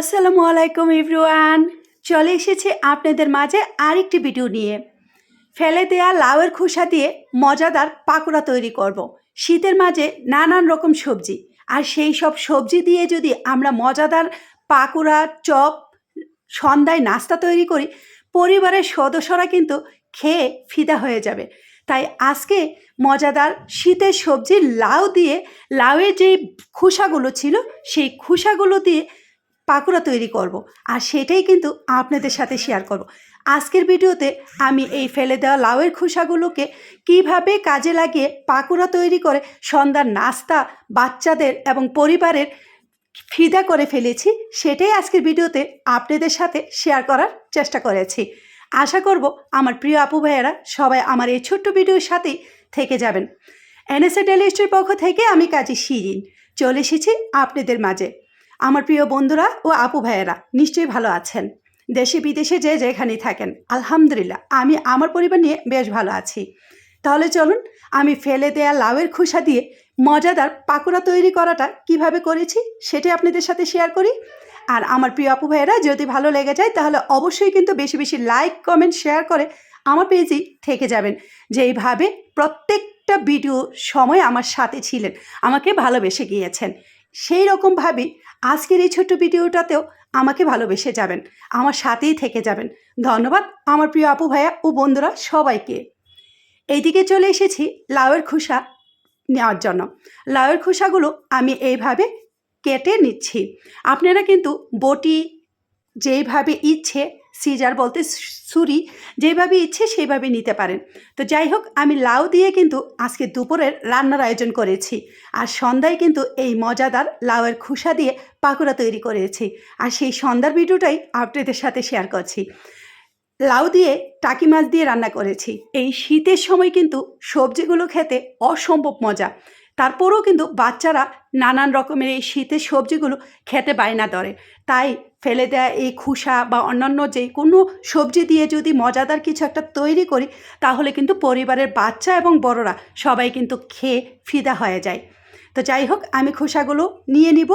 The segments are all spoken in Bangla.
আসসালামু আলাইকুম এভরিওয়ান। চলে এসেছে আপনাদের মাঝে আরেকটি ভিডিও নিয়ে। ফেলে দেয়া লাউয়ের খোসা দিয়ে মজাদার পাকোড়া তৈরি করব। শীতের মাঝে নানান রকম সবজি। আর সেই সব সবজি দিয়ে যদি আমরা মজাদার পাকোড়া, চপ, সন্ধ্যায় নাস্তা তৈরি করি, পরিবারের সদস্যরা কিন্তু খেয়ে ফিদা হয়ে যাবে। তাই আজকে মজাদার শীতের সবজি লাউ দিয়ে, লাউয়ের যে খোসাগুলো ছিল, সেই খোসাগুলো দিয়ে পাকোড়া তৈরি করব। আর সেটাই কিন্তু আপনাদের সাথে শেয়ার করব। আজকের ভিডিওতে আমি এই ফেলে দেওয়া লাউয়ের খোসাগুলোকে কীভাবে কাজে লাগিয়ে পাকোড়া তৈরি করে সন্ধ্যার নাস্তা, বাচ্চাদের এবং পরিবারের ফিদা করে ফেলেছি, সেটাই আজকের ভিডিওতে আপনাদের সাথে শেয়ার করার চেষ্টা করেছি আশা করব আমার প্রিয় আপু ভাইয়েরা সবাই আমার এই ছোট্ট ভিডিওর সাথেই থেকে যাবেন এনএসএ ডেলিস্ট্রির পক্ষ থেকে আমি কাজী শিরিন চলে এসেছি আপনাদের মাঝে আমার প্রিয় বন্ধুরা ও আপু ভাইয়েরা, নিশ্চয়ই ভালো আছেন। দেশে বিদেশে যে যেখানেই থাকেন, আলহামদুলিল্লাহ, আমি আমার পরিবার নিয়ে বেশ ভালো আছি। তাহলে চলুন, আমি ফেলে দেয়া লাউয়ের খোসা দিয়ে মজাদার পাকোড়া তৈরি করাটা কীভাবে করেছি সেটাই আপনাদের সাথে শেয়ার করি। আর আমার প্রিয় আপু ভাইয়েরা, যদি ভালো লেগে যায়, তাহলে অবশ্যই কিন্তু বেশি বেশি লাইক কমেন্ট শেয়ার করে আমার পেজেই থেকে যাবেন। যেইভাবে প্রত্যেকটা ভিডিও সময় আমার সাথে ছিলেন, আমাকে ভালোবেসে গিয়েছেন। সেই রকমভাবেই আজকের এই ছোট্ট ভিডিওটাতেও আমাকে ভালোবেসে যাবেন, আমার সাথেই থেকে যাবেন। ধন্যবাদ আমার প্রিয় আপু ভাইয়া ও বন্ধুরা সবাইকে। এইদিকে চলে এসেছি লাউয়ের খোসা নেওয়ার জন্য। লাউয়ের খোসাগুলো আমি এইভাবে কেটে নিচ্ছি। আপনারা কিন্তু বটি যেইভাবে ইচ্ছে সিজার বলতে ছুরি যেভাবে ইচ্ছে সেইভাবে নিতে পারেন। তো যাই হোক, আমি লাউ দিয়ে কিন্তু আজকে দুপুরের রান্নার আয়োজন করেছি। আর সন্ধ্যায় কিন্তু এই মজাদার লাউয়ের খোসা দিয়ে পাকোড়া তৈরি করেছি। আর সেই সন্ধ্যার ভিডিওটাই আপনাদের সাথে শেয়ার করছি। লাউ দিয়ে টাকি মাছ দিয়ে রান্না করেছি। এই শীতের সময় কিন্তু সবজিগুলো খেতে অসম্ভব মজা। তারপরেও কিন্তু বাচ্চারা নানান রকমের এই শীতের সবজিগুলো খেতে বায়না ধরে। তাই ফেলে দেয়া এই খুসা বা অন্যান্য যে কোনো সবজি দিয়ে যদি মজাদার কিছু একটা তৈরি করি, তাহলে কিন্তু পরিবারের বাচ্চা এবং বড়রা সবাই কিন্তু খেয়ে ফিদা হয়ে যায়। তো যাই হোক, আমি খোসাগুলো নিয়ে নিব।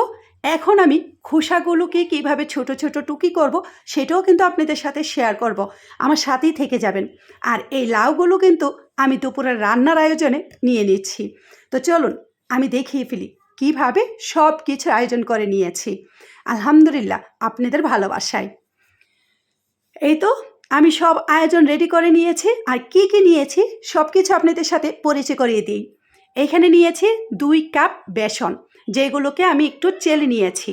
এখন আমি খোসাগুলোকে কীভাবে ছোট ছোট টুকি করব সেটাও কিন্তু আপনাদের সাথে শেয়ার করব। আমার সাথেই থেকে যাবেন। আর এই লাউগুলো কিন্তু আমি দুপুরের রান্নার আয়োজনে নিয়ে নিচ্ছি। তো চলুন, আমি দেখিয়ে ফেলি, কীভাবে সব কিছু আয়োজন করে নিয়েছি। আলহামদুলিল্লাহ, আপনাদের ভালোবাসায়। এই তো, আমি সব আয়োজন রেডি করে নিয়েছি, আর কি কি নিয়েছি সব কিছু আপনাদের সাথে পরিচয় করিয়ে দিই। এখানে নিয়েছি দুই কাপ বেসন, যেগুলোকে আমি একটু চেলে নিয়েছি।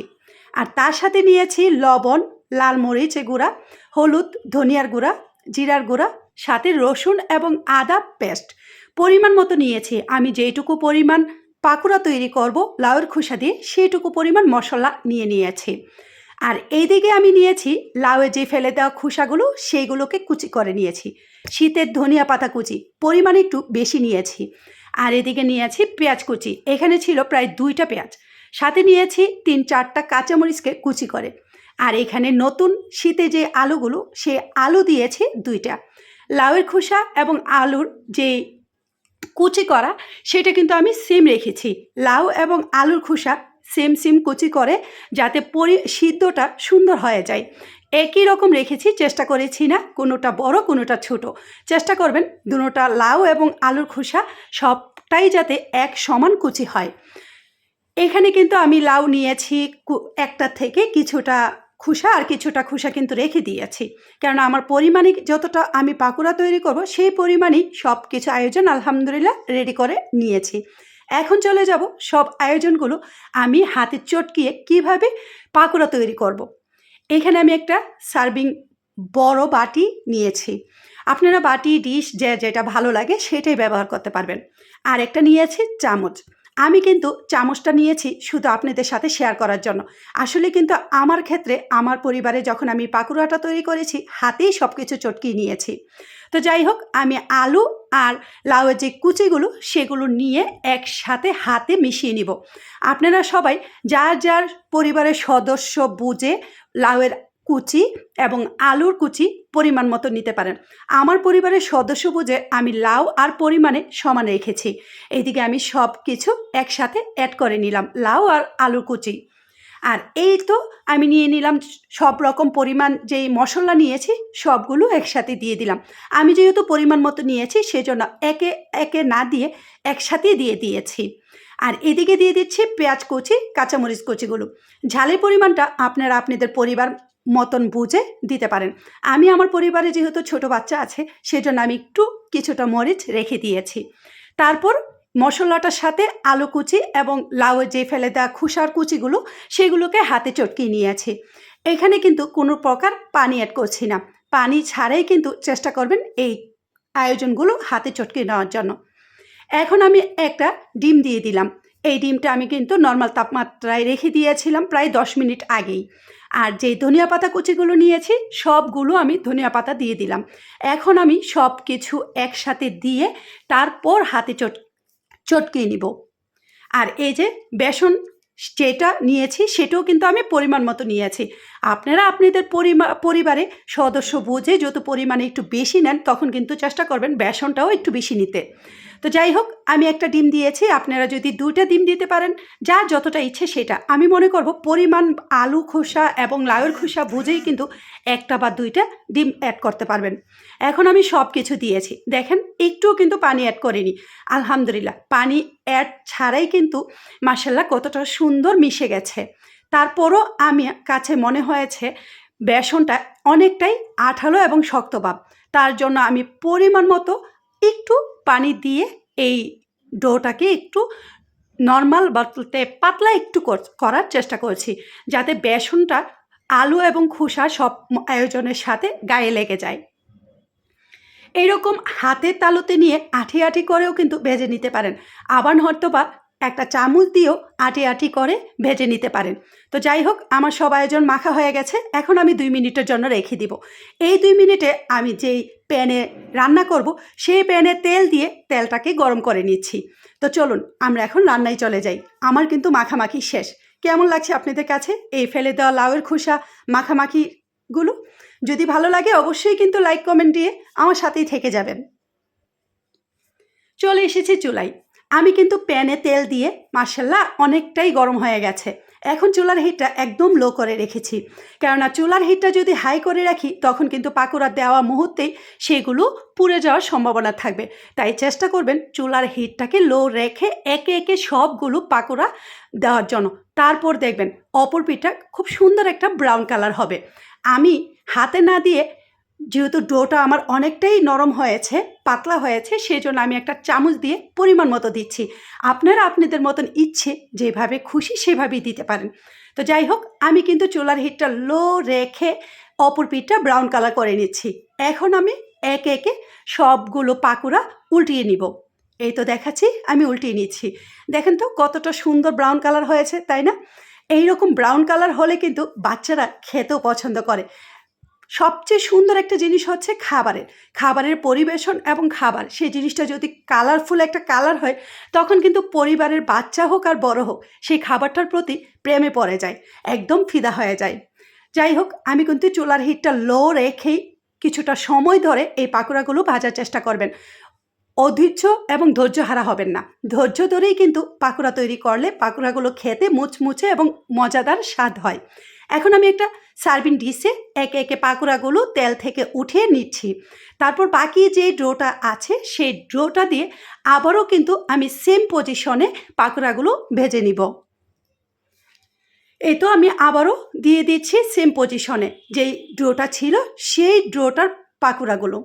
আর তার সাথে নিয়েছি লবণ, লাল মরিচ গুঁড়া, হলুদ, ধনিয়ার গুঁড়া, জিরার গুঁড়া, সাথে রসুন এবং আদা পেস্ট। পরিমাণ মতো নিয়েছি। আমি যেইটুকু পরিমাণ পাকোড়া তৈরি করব, লাউয়ের খোসা দিয়ে সেইটুকু পরিমাণ মশলা নিয়ে নিয়েছি। আর এইদিকে আমি নিয়েছি লাউয়ে যে ফেলে দেওয়া খোসাগুলো, সেইগুলোকে কুচি করে নিয়েছি। শীতের ধনিয়া পাতা কুচি, পরিমাণ একটু বেশি নিয়েছি। আর এদিকে নিয়েছি পেঁয়াজ কুচি, এখানে ছিল প্রায় দুইটা পেঁয়াজ। সাথে নিয়েছি তিন চারটা কাঁচামরিচকে কুচি করে। আর এখানে নতুন শীতে যে আলুগুলো, সে আলু দিয়েছি দুইটা। লাউয়ের খোসা এবং আলুর যে কুচি করা, সেটা কিন্তু আমি সেম রেখেছি। লাউ এবং আলুর খোসা সেম সেম কুচি করে যাতে পরি, সিদ্ধটা সুন্দর হয়ে যায়। একই রকম রেখেছি, চেষ্টা করেছি না, কোনোটা বড়, কোনোটা ছোট। চেষ্টা করবেন দুটোটা লাউ এবং আলুর খোসা সবটাই যাতে এক সমান কুচি হয়। এখানে কিন্তু আমি লাউ নিয়েছি একটা থেকে কিছুটা খুসা আর কিছুটা খুসা কিন্তু রেখে দিয়েছি। কেননা আমার পরিমাণে যতটা আমি পাকুড়া তৈরি করব, সেই পরিমাণেই সব কিছু আয়োজন আলহামদুলিল্লাহ রেডি করে নিয়েছি। এখন চলে যাব সব আয়োজনগুলো আমি হাতে চটকিয়ে কীভাবে পাকুড়া তৈরি করব। এখানে আমি একটা সার্ভিং বড় বাটি নিয়েছি। আপনারা বাটি, ডিশ, যে যেটা ভালো লাগে সেটাই ব্যবহার করতে পারবেন। আর একটা নিয়েছি চামচ। আমি কিন্তু চামচটা নিয়েছি শুধু আপনাদের সাথে শেয়ার করার জন্য। আসলে কিন্তু আমার ক্ষেত্রে আমার পরিবারে যখন আমি পাকুড়াটা তৈরি করেছি, হাতেই সব কিছু চটকিয়ে নিয়েছি। তো যাই হোক, আমি আলু আর লাউয়ের যে কুচিগুলো, সেগুলো নিয়ে একসাথে হাতে মিশিয়ে নিব। আপনারা সবাই যার যার পরিবারের সদস্য বুঝে লাউয়ের কুচি এবং আলুর কুচি পরিমাণ মতো নিতে পারেন। আমার পরিবারের সদস্য বুঝে আমি লাউ আর পরিমাণে সমান রেখেছি। এইদিকে আমি সব কিছু একসাথে অ্যাড করে নিলাম, লাউ আর আলুর কুচি। আর এই তো আমি নিয়ে নিলাম সব রকম পরিমাণ যেই মশলা নিয়েছি, সবগুলো একসাথে দিয়ে দিলাম। আমি যেহেতু পরিমাণ মতো নিয়েছি, সেজন্য একে একে না দিয়ে একসাথেই দিয়ে দিয়েছি। আর এদিকে দিয়ে দিচ্ছি পেঁয়াজ কুচি, কাঁচামরিচ কুচিগুলো। ঝালের পরিমাণটা আপনারা, আপনাদের পরিবার মতন বুঝে দিতে পারেন। আমি আমার পরিবারে যেহেতু ছোট বাচ্চা আছে, সেজন্য আমি একটু কিছুটা মরিচ রেখে দিয়েছি। তারপর মশলাটার সাথে আলু কুচি এবং লাউয়ের যে ফেলে দেওয়া খুসার কুচিগুলো, সেগুলোকে হাতে চটকিয়ে নিয়েছি। এখানে কিন্তু কোনো প্রকার পানি অ্যাড করছি না। পানি ছাড়াই কিন্তু চেষ্টা করবেন এই আয়োজনগুলো হাতে চটকিয়ে নেওয়ার জন্য। এখন আমি একটা ডিম দিয়ে দিলাম। এই ডিমটা আমি কিন্তু নর্মাল তাপমাত্রায় রেখে দিয়েছিলাম প্রায় দশ মিনিট আগেই। আর যে ধনিয়া পাতা কুচিগুলো নিয়েছি, সবগুলো আমি ধনিয়া পাতা দিয়ে দিলাম। এখন আমি সব কিছু একসাথে দিয়ে তারপর হাতে চট, চটকিয়ে নিব। আর এই যে বেসন যেটা নিয়েছি, সেটাও কিন্তু আমি পরিমাণ মতো নিয়েছি। আপনারা আপনাদের পরিবারে সদস্য বুঝে যত পরিমাণে একটু বেশি নেন, তখন কিন্তু চেষ্টা করবেন বেসনটাও একটু বেশি নিতে। তো যাই হোক, আমি একটা ডিম দিয়েছি, আপনারা যদি দুইটা ডিম দিতে পারেন, যার যতটা ইচ্ছে সেটা। আমি মনে করব পরিমাণ আলু খোসা এবং লাউয়ের খোসা বুঝেই কিন্তু একটা বা দুইটা ডিম অ্যাড করতে পারবেন। এখন আমি সব কিছু দিয়েছি। দেখেন, একটুও কিন্তু পানি অ্যাড করিনি। আলহামদুলিল্লাহ, পানি অ্যাড ছাড়াই কিন্তু মাসাল্লাহ কতটা সুন্দর মিশে গেছে। তারপরও আমি কাছে মনে হয়েছে বেসনটা অনেকটাই আঠালো এবং শক্ত ভাব। তার জন্য আমি পরিমাণ মতো একটু পানি দিয়ে এই ডোটাকে একটু নর্মাল বলতে পাতলা একটু কর- করার চেষ্টা করছি, যাতে বেসনটা আলু এবং খোসা সব আয়োজনের সাথে গায়ে লেগে যায়। এইরকম হাতের তালুতে নিয়ে আঠি আঠি করেও কিন্তু ভেজে নিতে পারেন। আবার হয়তো বা একটা চামচ দিয়েও আটি আটি করে ভেজে নিতে পারেন। তো যাই হোক, আমার সব আয়োজন মাখা হয়ে গেছে। এখন আমি দুই মিনিটের জন্য রেখে দিব। এই দুই মিনিটে আমি যেই প্যানে রান্না করব, সেই প্যানে তেল দিয়ে তেলটাকে গরম করে নিচ্ছি। তো চলুন, আমরা এখন রান্নায় চলে যাই। আমার কিন্তু মাখামাখি শেষ। কেমন লাগছে আপনাদের কাছে এই ফেলে দেওয়া লাউয়ের খোসা মাখামাখিগুলো? যদি ভালো লাগে, অবশ্যই কিন্তু লাইক, কমেন্ট দিয়ে আমার সাথেই থেকে যাবেন। চলে এসেছি চুলাই। আমি কিন্তু প্যানে তেল দিয়ে মার্শাল্লাহ অনেকটাই গরম হয়ে গেছে। এখন চুলার হিটটা একদম লো করে রেখেছি। কেননা চুলার হিটটা যদি হাই করে রাখি, তখন কিন্তু পাকোড়া দেওয়া মুহূর্তেই সেগুলো পুড়ে যাওয়ার সম্ভাবনা থাকবে। তাই চেষ্টা করবেন চুলার হিটটাকে লো রেখে একে একে সবগুলো পাকোড়া দেওয়ার জন্য। তারপর দেখবেন, অপর পিঠটা খুব সুন্দর একটা ব্রাউন কালার হবে। আমি হাতে না দিয়ে যেহেতু ডোটা আমার অনেকটাই নরম হয়েছে, পাতলা হয়েছে সেই জন্য আমি একটা চামচ দিয়ে পরিমাণ মতো দিচ্ছি। আপনারা আপনাদের মতন ইচ্ছে যেভাবে খুশি সেভাবেই দিতে পারেন। তো যাই হোক, আমি কিন্তু চুলার হিটটা লো রেখে অপর পিঠটা ব্রাউন কালার করে নিচ্ছি। এখন আমি একে একে সবগুলো পাকুড়া উল্টিয়ে নিব। এই তো দেখাচ্ছি, আমি উল্টিয়ে নিচ্ছি। দেখেন তো কতটা সুন্দর ব্রাউন কালার হয়েছে, তাই না? এই রকম ব্রাউন কালার হলে কিন্তু বাচ্চারা খেতেও পছন্দ করে। সবচেয়ে সুন্দর একটা জিনিস হচ্ছে খাবারের খাবারের পরিবেশন এবং খাবার। সেই জিনিসটা যদি কালারফুল একটা কালার হয়, তখন কিন্তু পরিবারের বাচ্চা হোক আর বড় হোক, সেই খাবারটার প্রতি প্রেমে পড়ে যায়, একদম ফিদা হয়ে যায়। যাই হোক, আমি কিন্তু চুলার হিটটা লো রেখেই কিছুটা সময় ধরে এই পাকোড়াগুলো ভাজার চেষ্টা করবেন। অধৈর্য এবং ধৈর্য হারা হবেন না। ধৈর্য ধরেই কিন্তু পাকোড়া তৈরি করলে পাকোড়াগুলো খেতে মুচমুচে এবং মজাদার স্বাদ হয়। এখন আমি একটা সার্ভিং ডিশে একে একে পাকোড়াগুলো তেল থেকে উঠিয়ে নিচ্ছি। তারপর বাকি যে ডোটা আছে, সেই ডোটা দিয়ে আবারও কিন্তু আমি সেম পজিশনে পাকোড়াগুলো ভেজে নিব। এই তো আমি আবারও দিয়ে দিচ্ছি সেম পজিশনে যেই ড্রোটা ছিল, সেই ড্রোটার পাকুড়াগুলো।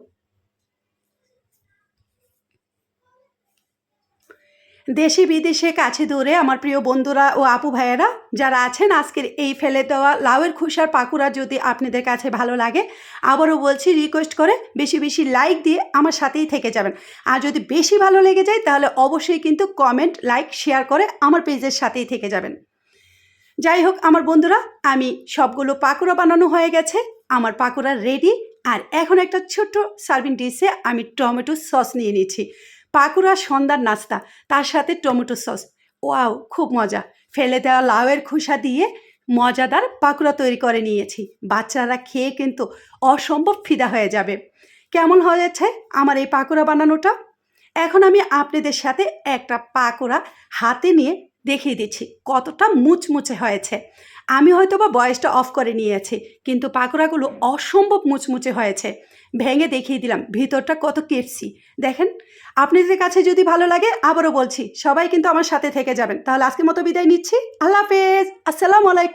দেশে বিদেশে কাছে দূরে আমার প্রিয় বন্ধুরা ও আপু ভাইয়েরা যারা আছেন, আজকের এই ফেলে দেওয়া লাউয়ের খুশার পাকুড়া যদি আপনাদের কাছে ভালো লাগে, আবারও বলছি রিকোয়েস্ট করে বেশি বেশি লাইক দিয়ে আমার সাথেই থেকে যাবেন। আর যদি বেশি ভালো লেগে যায়, তাহলে অবশ্যই কিন্তু কমেন্ট লাইক শেয়ার করে আমার পেজের সাথেই থেকে যাবেন। যাই হোক, আমার বন্ধুরা, আমি সবগুলো পাকোড়া বানানো হয়ে গেছে, আমার পাকোড়া রেডি আর এখন একটা ছোট্ট সার্ভিং ডিশে আমি টমেটো সস নিয়ে নিচ্ছি। পাকুড়া সন্ধ্যার নাস্তা, তার সাথে টমেটো সস। ওয়াও, খুব মজা। ফেলে দেওয়া লাউয়ের খোসা দিয়ে মজাদার পাকুড়া তৈরি করে নিয়েছি। বাচ্চারা খেয়ে কিন্তু অসম্ভব ফিদা হয়ে যাবে। কেমন হয়েছে আমার এই পাকুড়া বানানোটা? এখন আমি আপনাদের সাথে একটা পাকুড়া হাতে নিয়ে দেখিয়ে দিচ্ছি, কতটা মুচমুচে হয়েছে। আমি হয়তো বা বয়সটা অফ করে নিয়েছি, কিন্তু পাকোড়াগুলো অসম্ভব মুচমুচে হয়েছে। ভেঙে দেখিয়ে দিলাম, ভিতরটা কত কেপসি। দেখেন, আপনাদের কাছে যদি ভালো লাগে, আবারও বলছি, সবাই কিন্তু আমার সাথে থেকে যাবেন। তাহলে আজকের মতো বিদায় নিচ্ছি। আল্লাহ হাফেজ। আসসালামু আলাইকুম।